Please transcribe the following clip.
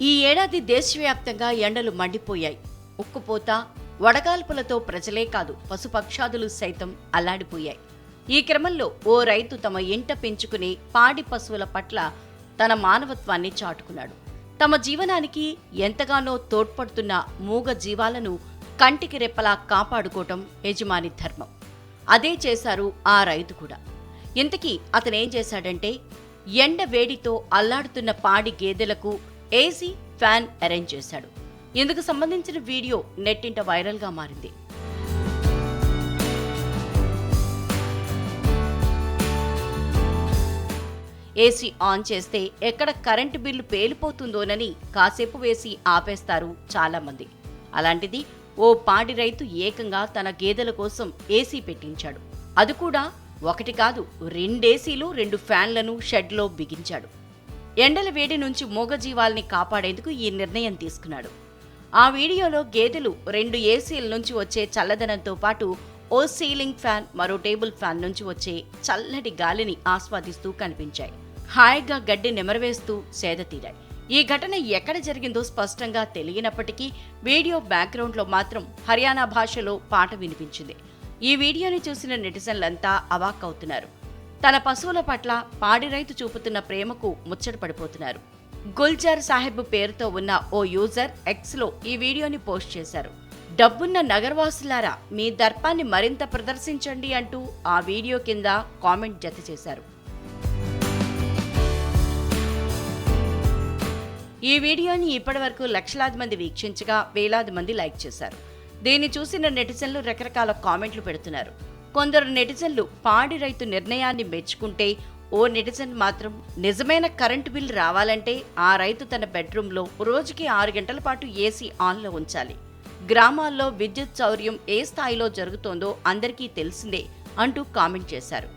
ఈ ఏడాది దేశవ్యాప్తంగా ఎండలు మండిపోయాయి. ఉక్కుపోత వడగాల్పులతో ప్రజలే కాదు పశుపక్షాదులు సైతం అల్లాడిపోయాయి. ఈ క్రమంలో ఓ రైతు తమ ఇంట పెంచుకునే పాడి పశువుల పట్ల తన మానవత్వాన్ని చాటుకున్నాడు. తమ జీవనానికి ఎంతగానో తోడ్పడుతున్న మూగ జీవాలను కంటికి రెప్పలా కాపాడుకోవటం యజమాని ధర్మం. అదే చేశారు ఆ రైతు కూడా. ఇంతకీ అతనేం చేశాడంటే ఎండ వేడితో అల్లాడుతున్న పాడి గేదెలకు ఏసీ ఫ్యాన్ అరేంజ్ చేశాడు. ఇందుకు సంబంధించిన వీడియో నెట్టింట వైరల్గా మారింది. ఏసీ ఆన్ చేస్తే ఎక్కడ కరెంటు బిల్లు పేలిపోతుందోనని కాసేపు వేసి ఆపేస్తారు చాలామంది. అలాంటిది ఓ పాడి రైతు ఏకంగా తన గేదెల కోసం ఏసీ పెట్టించాడు. అది కూడా ఒకటి కాదు రెండేసీలు రెండు ఫ్యాన్లను షెడ్లో బిగించాడు. ఎండల వేడి నుంచి మూగజీవాల్ని కాపాడేందుకు ఈ నిర్ణయం తీసుకున్నాడు. ఆ వీడియోలో గేదెలు రెండు ఏసీల నుంచి వచ్చే చల్లదనంతో పాటు ఓ సీలింగ్ ఫ్యాన్ మరో టేబుల్ ఫ్యాన్ నుంచి వచ్చే చల్లటి గాలిని ఆస్వాదిస్తూ కనిపించాయి. హాయిగా గడ్డి నెమరవేస్తూ సేద తీరాయి. ఈ ఘటన ఎక్కడ జరిగిందో స్పష్టంగా తెలియనప్పటికీ వీడియో బ్యాక్గ్రౌండ్లో మాత్రం హర్యానా భాషలో పాట వినిపించింది. ఈ వీడియోని చూసిన నెటిజన్లంతా అవాక్కవుతున్నారు. తన పశువుల పట్ల పాడి రైతు చూపుతున్న ప్రేమకు ముచ్చట పడిపోతున్నారు. గుల్జార్ సాహెబ్ పేరుతో ఉన్న ఓ యూజర్ ఎక్స్లో ఈ వీడియోని పోస్ట్ చేశారు. డబ్బున్న నగరవాసులారా మీ దర్పాన్ని మరింత ప్రదర్శించండి అంటూ ఆ వీడియో కింద కామెంట్ జత చేశారు. ఈ వీడియోని ఇప్పటివరకు లక్షలాది మంది వీక్షించగా వేలాది మంది లైక్ చేశారు. దీన్ని చూసిన నెటిజన్లు రకరకాల కామెంట్లు పెడుతున్నారు. కొందరు నెటిజన్లు పాడి రైతు నిర్ణయాన్ని మెచ్చుకుంటే ఓ నెటిజన్ మాత్రం నిజమైన కరెంటు బిల్ రావాలంటే ఆ రైతు తన బెడ్రూమ్లో రోజుకి ఆరు గంటల పాటు ఏసీ ఆన్లో ఉంచాలి. గ్రామాల్లో విద్యుత్ చౌర్యం ఏ స్థాయిలో జరుగుతోందో అందరికీ తెలిసిందే అంటూ కామెంట్ చేశారు.